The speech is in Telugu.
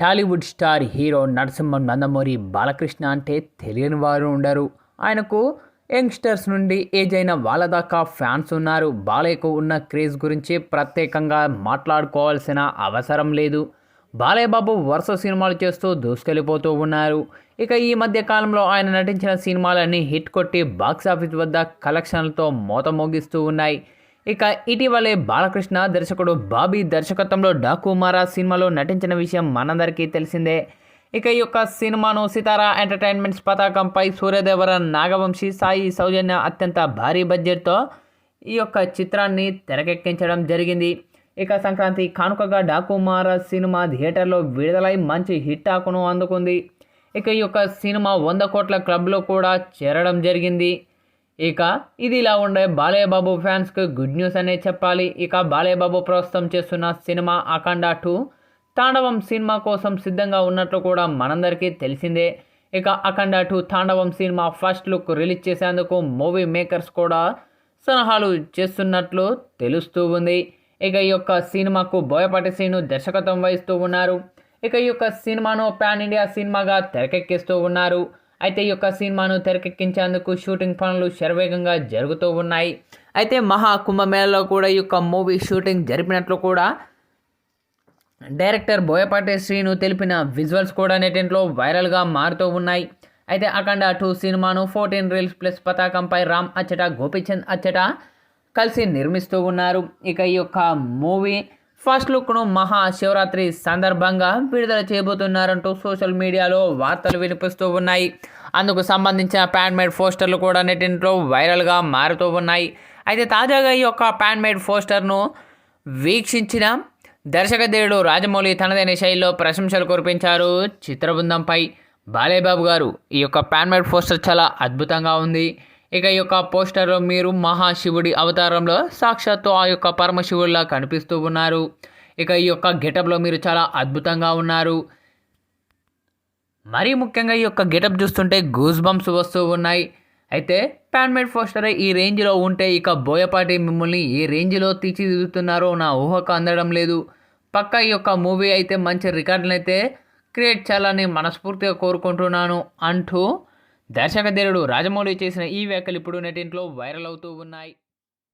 Tollywood star hero Narasimha Nandamuri Balakrishna అంటే తెలియని వారు ఉండరు. ఆయనకు యంగ్స్టర్స్ నుండి ఏజ్ అయిన వాళ్ళ దాకా ఫ్యాన్స్ ఉన్నారు. బాలయ్యకు ఉన్న క్రేజ్ గురించి ప్రత్యేకంగా మాట్లాడుకోవాల్సిన అవసరం లేదు. బాలయ్య బాబు వరుస సినిమాలు చేస్తూ దూసుకెళ్ళిపోతూ ఉన్నారు. ఇక ఈ మధ్య కాలంలో ఆయన నటించిన సినిమాలన్నీ హిట్ కొట్టి బాక్సాఫీస్ వద్ద కలెక్షన్లతో మోత మోగిస్తూ ఉన్నాయి. ఇక ఇటీవలే బాలకృష్ణ దర్శకుడు బాబీ దర్శకత్వంలో డాకుమారా సినిమాలో నటించిన విషయం మనందరికీ తెలిసిందే. ఇక ఈ యొక్క సినిమాను సితారా ఎంటర్టైన్మెంట్స్ పతాకంపై సూర్యదేవర నాగవంశీ సాయి సౌజన్య అత్యంత భారీ బడ్జెట్తో ఈ యొక్క చిత్రాన్ని తెరకెక్కించడం జరిగింది. ఇక సంక్రాంతి కానుకగా డాకుమార సినిమా థియేటర్లో విడుదలై మంచి హిట్ ఆకును అందుకుంది. ఇక ఈ యొక్క సినిమా వంద కోట్ల క్లబ్లో కూడా చేరడం జరిగింది. ఇక ఇది ఇలా ఉండే బాలయ్యబాబు ఫ్యాన్స్కి గుడ్ న్యూస్ అనే చెప్పాలి. ఇక బాలయ్యబాబు ప్రస్తుతం చేస్తున్న cinema Akhanda two Thandavam cinema కోసం సిద్ధంగా ఉన్నట్లు కూడా మనందరికీ తెలిసిందే. ఇక Akhanda two Thandavam cinema first look release చేసేందుకు మూవీ మేకర్స్ కూడా సలహాలు చేస్తున్నట్లు తెలుస్తూ ఉంది. ఇక ఈ యొక్క సినిమాకు బోయపాటి శ్రీను దర్శకత్వం వహిస్తూ ఉన్నారు. ఇక ఈ యొక్క సినిమాను పాన్ ఇండియా సినిమాగా తెరకెక్కిస్తూ ఉన్నారు. అయితే ఈ యొక్క సినిమాను తెరకెక్కించేందుకు షూటింగ్ పనులు శరవేగంగా జరుగుతూ ఉన్నాయి. అయితే మహా కుంభమేళలో కూడా ఈ యొక్క మూవీ షూటింగ్ జరిపినట్లు కూడా డైరెక్టర్ బోయపాటి శ్రీను తెలిపిన విజువల్స్ కూడా నెటింట్లో వైరల్గా మారుతూ ఉన్నాయి. అయితే అఖండ టూ సినిమాను ఫోర్టీన్ రీల్స్ ప్లస్ పతాకంపై రామ్ అచ్చట గోపీచంద్ అచ్చట కలిసి నిర్మిస్తూ ఉన్నారు. ఇక ఈ యొక్క మూవీ ఫస్ట్ లుక్ను మహా శివరాత్రి సందర్భంగా విడుదల చేయబోతున్నారంటూ సోషల్ మీడియాలో వార్తలు వినిపిస్తూ ఉన్నాయి. అందుకు సంబంధించిన ప్యాన్ మేడ్ పోస్టర్లు కూడా నెటింట్లో వైరల్గా మారుతూ ఉన్నాయి. అయితే తాజాగా ఈ యొక్క ప్యాన్ మేడ్ పోస్టర్ను వీక్షించిన దర్శకదేవుడు రాజమౌళి తనదైన శైలిలో ప్రశంసలు కురిపించారు చిత్రబృందంపై. బాలేబాబు గారు ఈ యొక్క ప్యాన్ మేడ్ పోస్టర్ చాలా అద్భుతంగా ఉంది. ఇక ఈ యొక్క పోస్టర్లో మీరు మహాశివుడి అవతారంలో సాక్షాత్తు ఆ యొక్క పరమశివుడిలా కనిపిస్తూ ఉన్నారు. ఇక ఈ యొక్క గెటప్లో మీరు చాలా అద్భుతంగా ఉన్నారు. మరీ ముఖ్యంగా ఈ యొక్క గెటప్ చూస్తుంటే గూస్ బంప్స్ వస్తూ ఉన్నాయి. అయితే ప్యాన్మేడ్ పోస్టర్ ఈ రేంజ్లో ఉంటే ఇక బోయపాటి మిమ్మల్ని ఏ రేంజ్లో తీర్చిదిద్దుతున్నారో నా ఊహకు అందడం లేదు. పక్క ఈ యొక్క మూవీ అయితే మంచి రికార్డులను అయితే క్రియేట్ చేయాలని మనస్ఫూర్తిగా కోరుకుంటున్నాను అంటూ దర్శకధీరుడు రాజమౌళి చేసిన ఈ వ్యాఖ్యలు ఇప్పుడు నెటింట్లో వైరల్ అవుతూ ఉన్నాయి.